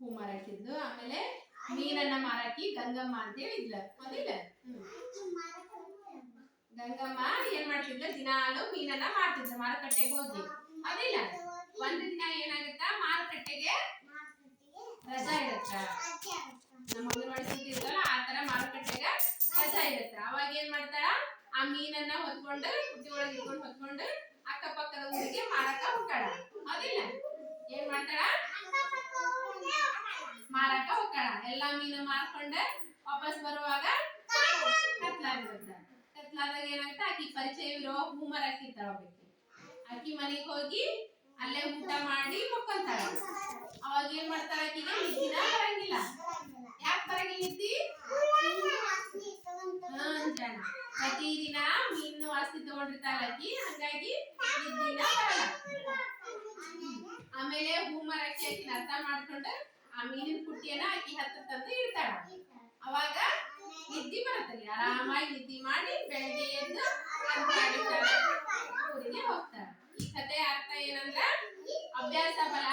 ಹೂ ಮಾರಾಕಿದ್ದು ಆಮೇಲೆ ನೀರನ್ನ ಮಾರಾಕಿ ಗಂಗಮ್ಮ ಅಂತೇಳಿ ಇದ್ಲ. ಹೌದಿಲ್ಲ ಗಂಗಮ್ಮ ಏನ್ ಮಾಡ್ತಿದ್ಲ? ದಿನಾಲು ಮೀನನ್ನ ಮಾಡ್ತಿದ್ಲ ಮಾರುಕಟ್ಟೆಗೆ ಹೋಗಿ. ಅದಿಲ್ಲ. ಒಂದ್ ದಿನ ಏನಾಗುತ್ತೆ? ಮೀನನ್ನ ಹೊತ್ಕೊಂಡು ಬುಟ್ಟಿ ಒಳಗೆ ಇಟ್ಕೊಂಡು ಹೊತ್ಕೊಂಡು ಅಕ್ಕಪಕ್ಕದ ಊರಿಗೆ ಮಾರಾಟ ಹೋಗ್ತಾಳ ಹೌದಿಲ್ಲ? ಏನ್ ಮಾಡ್ತಾಳ? ಮಾರಾಟ ಹೋಗ್ತಾಳ ಎಲ್ಲಾ ಮೀನು ಮಾರ್ಕೊಂಡ ವಾಪಸ್ ಬರುವಾಗ ಕತ್ಲಾಗಿರುತ್ತೆ ಕತ್ಲಾದಾಗ ಏನಾಗುತ್ತೆ? ಆಕಿ ಪರಿಚಯವಿರೋ ಹೂಮರ್ ಮರ ಹಾಕಿರ್ತಾಳ ಒಬ್ಬಾಕಿ ಆಕಿ ಮನೆಗೆ ಹೋಗಿ ಅಲ್ಲೇ ಊಟ ಮಾಡಿ ಮುಕ್ಕೊಂತಾಳ. ಅವಾಗ ಏನ್ ಮಾಡ್ತಾಳ ಆಕಿಗೆ? ನಿದ್ದಿನ ಬರಂಗಿಲ್ಲ. ಯಾಕೆ ಬರಂಗಿಲ್ಲ ನಿದ್ದಿ? ಜನ ಪ್ರತಿದಿನ ಮೀನು ವಾಸಿ ತಗೊಂಡಿರ್ತಾಳ ಅಕ್ಕಿ. ಹಂಗಾಗಿ ಆಮೇಲೆ ಹೂ ಮರಕ್ಕೆ ಆಕಿನ ಅರ್ಥ ಮಾಡ್ಕೊಂಡು ಆ ಮೀನಿನ ಪುಟ್ಟಿಯನ್ನ ಅಕ್ಕಿ ಹತ್ರ ತಂದು ಇಡ್ತಾಳ. ಅವಾಗ ನಿದ್ದಿ ಬರುತ್ತಲ್ಲಿ ಆರಾಮಾಗಿ ನಿದ್ದಿ ಮಾಡಿ ಬೆಳಗ್ಗೆ ಎದ್ದು ಊರಿಗೆ ಹೋಗ್ತಾರೆ ಈ ಕಥೆ ಅರ್ಥ ಏನಂದ್ರ ಅಭ್ಯಾಸ ಬಲ